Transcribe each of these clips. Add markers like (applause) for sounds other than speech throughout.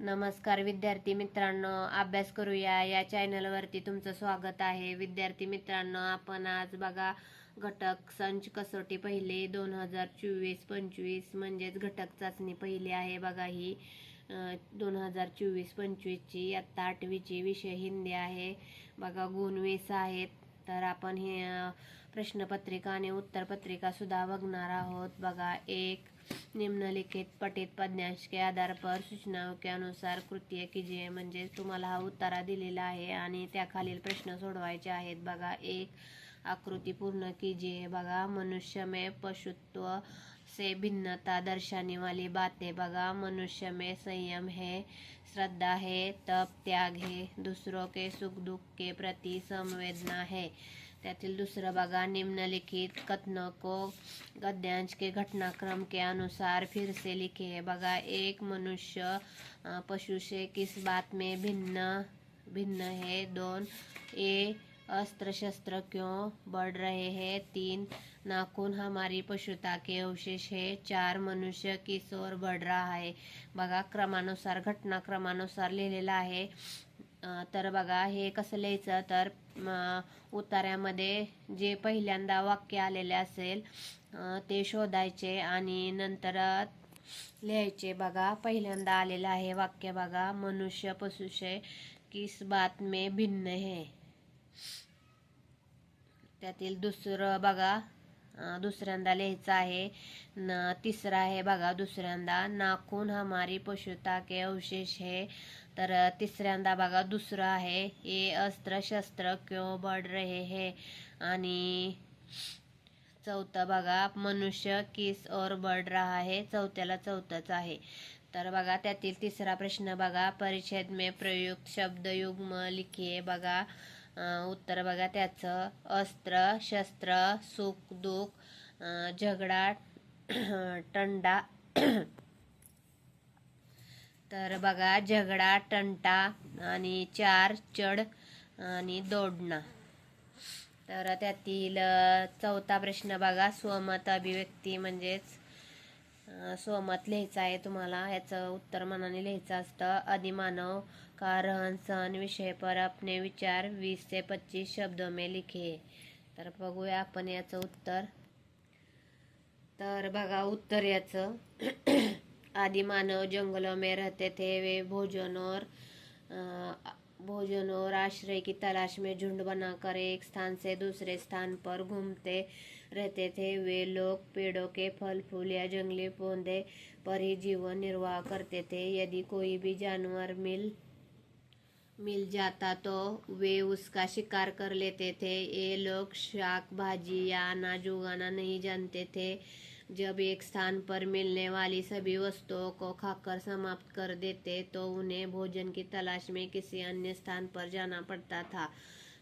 नमस्कार विद्यार्थी मित्रांनो अभ्यास करूया. या चॅनलवरती तुमचं स्वागत आहे. विद्यार्थी मित्रांनो आपण आज बघा घटक संच कसोटी पहिले दोन हजार चोवीस पंचवीस म्हणजेच घटक चाचणी पहिली आहे बघा ही. दोन हजार चोवीस पंचवीसची आत्ता आठवीची विषय हिंदी आहे. बघा गुण वीस आहेत. तर आपण हे प्रश्नपत्रिका आणि उत्तरपत्रिका सुद्धा बघणार आहोत. बघा एक निम्नलिखित पठित पद्यांश के आधार पर सूचनाओं के अनुसार कृत्य कीजिए म्हणजे तुम्हाला हा उत्तरा दिलेला आहे आणि त्याखालील प्रश्न सोडवायचे आहेत. बघा एक आकृती पूर्ण कीजिए बघा मनुष्यमय पशुत्व से भिन्नता दर्शाने वाली बातें। बघा, मनुष्य में संयम है, श्रद्धा है, तप, त्याग है, दूसरों के सुख दुख के प्रति संवेदना है। त्यातील दुसरं बघा, निम्नलिखित कथनों को गद्यांश के घटनाक्रम के अनुसार फिर से लिखे है। बघा, एक मनुष्य पशु से किस बात में भिन्न भिन्न है? दोन, ए अस्त्र शस्त्र क्यों बढ़ रहे हैं? तीन नाखून हमारी पशुता के अवशेष है। चार मनुष्य की सोर बढ़ रहा है। बघा क्रमानुसार घटनाक्रमानुसार लिहिलेलं आहे. तर बघा हे कसं लिहायचं तर उतार्यामध्ये जे पहिल्यांदा वाक्य आलेले असेल ते शोधायचे आणि नंतर लिहायचे. बघा पहिल्यांदा आलेलं आहे वाक्य बघा मनुष्य पशुषे किस बात में भिन्न है? त्यातील दुसरं बघा दुसऱ्यांदा लिहायचं आहे. न तिसरा आहे बघा दुसऱ्यांदा. नाखून हमारी पशुता के अवशेष हे. तर तिसऱ्यांदा बघा दुसरं आहे. ये अस्त्र शस्त्र क्यों बढ़ रहे हे? आणि चौथं बघा मनुष्य किस और बढ़ रहा है? चौथ्याला चौथंच आहे. तर बघा त्यातील तिसरा प्रश्न बघा. परिच्छेद मे प्रयुक्त शब्द युग्म लिखिये बघा. उत्तर बघा त्याचं. अस्त्र शस्त्र सुख दुःख झगडा (clears throat) टंडा. (clears throat) तर बघा झगडा टंटा आणि चार चढ आणि दौडणं. तर त्यातील चौथा प्रश्न बघा. स्वमत अभिव्यक्ती म्हणजेच अ, स्वमत लिहायचं आहे तुम्हाला. याचं उत्तर मनाने लिहायचं असतं. अधिमानव का रहन सहन विषय पर अपने विचार वीस ते पच्चीस शब्दों में लिखे. तर बघूया आपण याचं उत्तर. तर बघा उत्तर याचं. (clears throat) आदिमानव जंगलों में रहते थे वे भोजन और भोजन और आश्रय की तलाश में झुंड बनाकर एक स्थान से दूसरे स्थान पर घूमते रहते थे। वे लोग पेड़ों के फल, फूल या जंगली पौधे पर ही जीवन निर्वाह करते थे। यदि कोई भी जानवर मिल मिल जाता तो वे उसका शिकार कर लेते थे। ये लोग शाक भाजी या अनाज उगाना नहीं जानते थे। जब एक स्थान पर मिलने वाली सभी वस्तुओं को खाकर समाप्त कर देते तो उन्हें भोजन की तलाश में किसी अन्य स्थान पर जाना पड़ता था।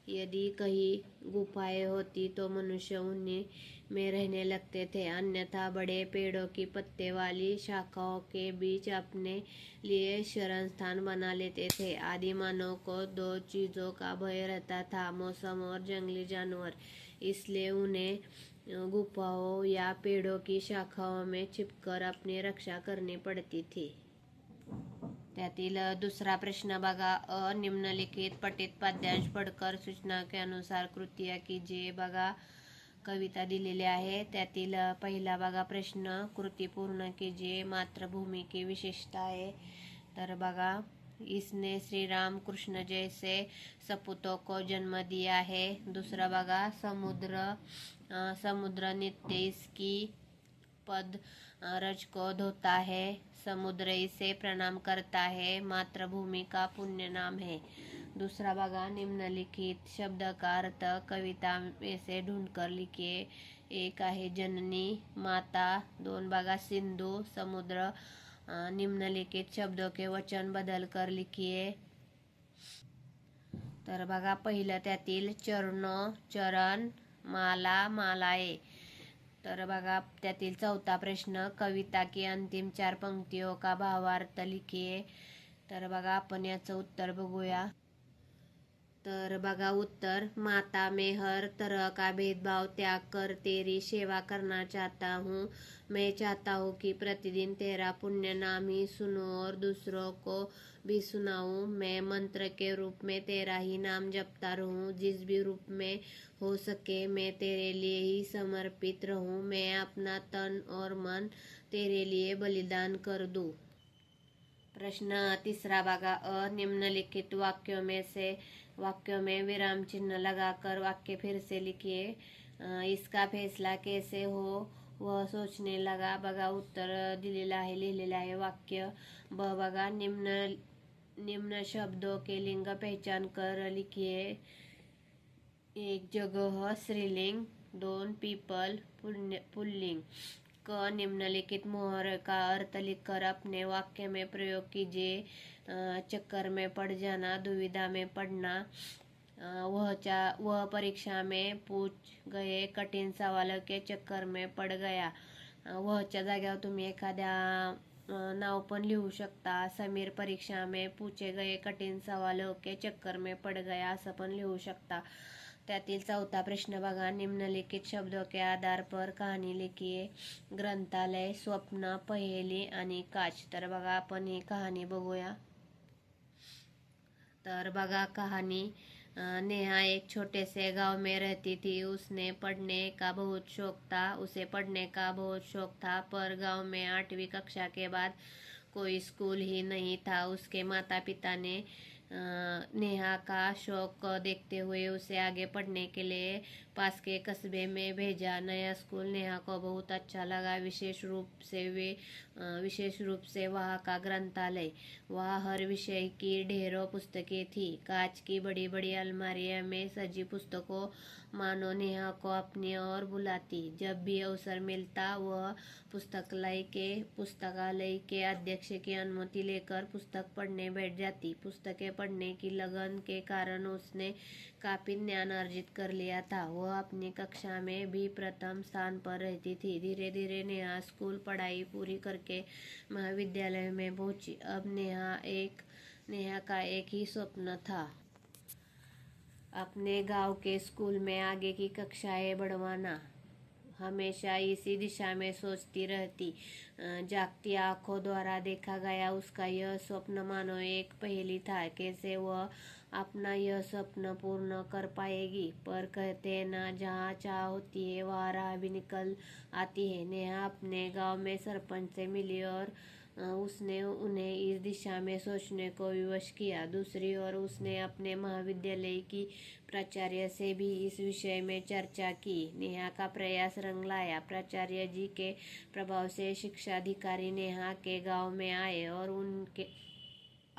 यदि कहीं गुफाएँ होती तो मनुष्य उन्हीं में रहने लगते थे। अन्यथा बड़े पेड़ों की पत्ते वाली शाखाओं के बीच अपने लिए शरण स्थान बना लेते थे। आदि मानव को दो चीज़ों का भय रहता था, मौसम और जंगली जानवर। इसलिए उन्हें गुफाओं या पेड़ों की शाखाओं में छिपकर अपनी रक्षा करनी पड़ती थी। त्यातील दुसरा प्रश्न बघा. अ, निम्नलिखित पठित पद्यांश पडकर सूचना के अनुसार कृतिया की जे बघा, कविता दिलेली आहे. त्यातील पहिला बघा प्रश्न, कृती पूर्ण की जे मातृभूमि की विशेषता आहे. तर बघा, इसने श्री राम कृष्ण जैसे सपूतों को जन्म दिया है. दूसरा बघा, समुद्र समुद्र नित्य इसकी पद रज को धोता है. समुद्र इसे प्रणाम करता है, मातृभूमि का पुण्य नाम है। दूसरा बघा निम्नलिखित शब्द का अर्थ कविता में से ढूंढकर लिखिए एक आहे जननी, माता। दोन बघा सिंधु, समुद्र। निम्नलिखित शब्दों के वचन बदल कर लिखिए तर बघा पहिलं त्यातील चरणो, चरण, माला, मालाए। तर बघा त्यातील चौथा प्रश्न कविता की अंतिम चार पंक्तियों का भावार्थ लिखिये. तर बघा आपण याचं उत्तर बघूया. तर बघा उत्तर. माता में हर तरह का भेदभाव, त्याग कर, तेरी सेवा करना चाहता हूँ. मैं चाहता हूँ कि प्रतिदिन तेरा पुण्य नाम ही सुनूं और दूसरों को भी सुनाऊं. मैं मंत्र के रूप में तेरा ही नाम जपता रहूँ. जिस भी रूप में हो सके मैं तेरे लिए ही समर्पित रहूँ. मैं अपना तन और मन तेरे लिए बलिदान कर दूँ। प्रश्न तीसरा भागा अ निम्नलिखित वाक्यों में से वाक्यों में विराम चिन्ह लगाकर वाक्य फिर से लिखिए। इसका फैसला कैसे हो, वह सोचने लगा। बघा उत्तर दिलेलं आहे लिहिलेलं आहे वाक्य। ब बघा निम्न निम्न शब्दों के लिंग पहचान कर लिखिए। एक जगह, स्त्रीलिंग, दोन पीपल पुल्लिंग। क निम्नलिखित मोहर का अर्थ लिखकर अपने वाक्य में प्रयोग कीजिए। चक्कर में पड़ जाना दुविधा में पड़ना। वह चा वह परीक्षा में पूछ गए कठीण सवालों के चक्कर में पड़ गया। वहच्या जाग्यावर तुम्ही एखाद्या नाव पण लिहू शकता। समीर परीक्षा में पूछे गए कठीण सवाल के चक्कर में पड़ गया असं पण लिहू शकता। त्यातील चौथा प्रश्न बघा. निम्नलिखित शब्दों के आधार पर कहाणी लिखिए ग्रंथालय, स्वप्न, पहेली आणि काच. तर बघा, आपण ही कहाणी बघूया. तर बघा कहानी नेहा एक छोटे से गाँव में रहती थी. उसने पढ़ने का बहुत शौक था. उसे पढ़ने का बहुत शौक था, पर गाँव में आठवीं कक्षा के बाद कोई स्कूल ही नहीं था. उसके माता पिता ने नेहा का शौक देखते हुए उसे आगे पढ़ने के लिए पास के कस्बे में भेजा। नया स्कूल नेहा को बहुत अच्छा लगा। विशेष रूप से वे विशेष रूप से वहाँ का ग्रंथालय। वहाँ हर विषय की ढेरों पुस्तकें थी। कांच की बड़ी बड़ी अलमारियों में सजी पुस्तकों मानो नेहा को अपनी ओर बुलाती। जब भी अवसर मिलता, वह पुस्तकालय के पुस्तकालय के अध्यक्ष की अनुमति लेकर पुस्तक पढ़ने बैठ जाती। पुस्तकें पढ़ने की लगन के कारण उसने काफ़ी ज्ञान अर्जित कर लिया था। वह अपनी कक्षा में भी प्रथम स्थान पर रहती थी। धीरे धीरे नेहा स्कूल पढ़ाई पूरी करके महाविद्यालय में पहुँची। अब नेहा एक, नेहा का एक ही स्वप्न था। अपने गाँव के स्कूल में आगे की कक्षाएँ बढ़वाना। हमेशा इसी दिशा में सोचती रहती। जागती आँखों द्वारा देखा गया उसका यह स्वप्न मानो एक पहेली था। कैसे वह अपना यह स्वप्न पूर्ण कर पाएगी। पर कहते ना, जहाँ चाह होती है, वहाँ राह भी निकल आती है। नेहा अपने गाँव में सरपंच से मिली और उसने उन्हें इस दिशा में सोचने को विवश किया। दूसरी ओर उसने अपने महाविद्यालय की प्राचार्य से भी इस विषय में चर्चा की। नेहा का प्रयास रंग लाया प्राचार्य जी के प्रभाव से शिक्षाधिकारी नेहा के गाँव में आए और उनके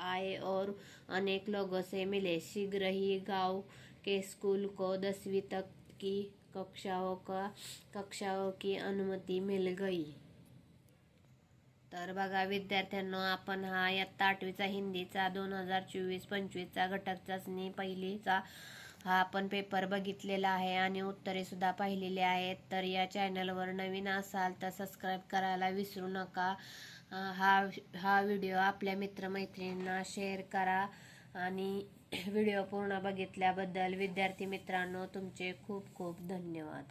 आए और अनेक लोगों से मिले। शीघ्र ही गांव के स्कूल को दसवीं तक की कक्षाओं का कक्षाओं की अनुमति मिल गई। तर बघा विद्यार्थ्यांनो आपण हा इयत्ता आठवीचा हिंदीचा दोन हजार चोवीस पंचवीसचा घटक चाचणी पहिलीचा हा आपण पेपर बघितलेला आहे आणि उत्तरे सुद्धा पाहिलेली आहेत. तर या चॅनलवर नवीन असाल तर सबस्क्राईब करायला विसरू नका. हा हा व्हिडिओ आपल्या मित्रमैत्रिणींना शेअर करा आणि (clears throat) व्हिडिओ पूर्ण बघितल्याबद्दल विद्यार्थी मित्रांनो तुमचे खूप खूप धन्यवाद.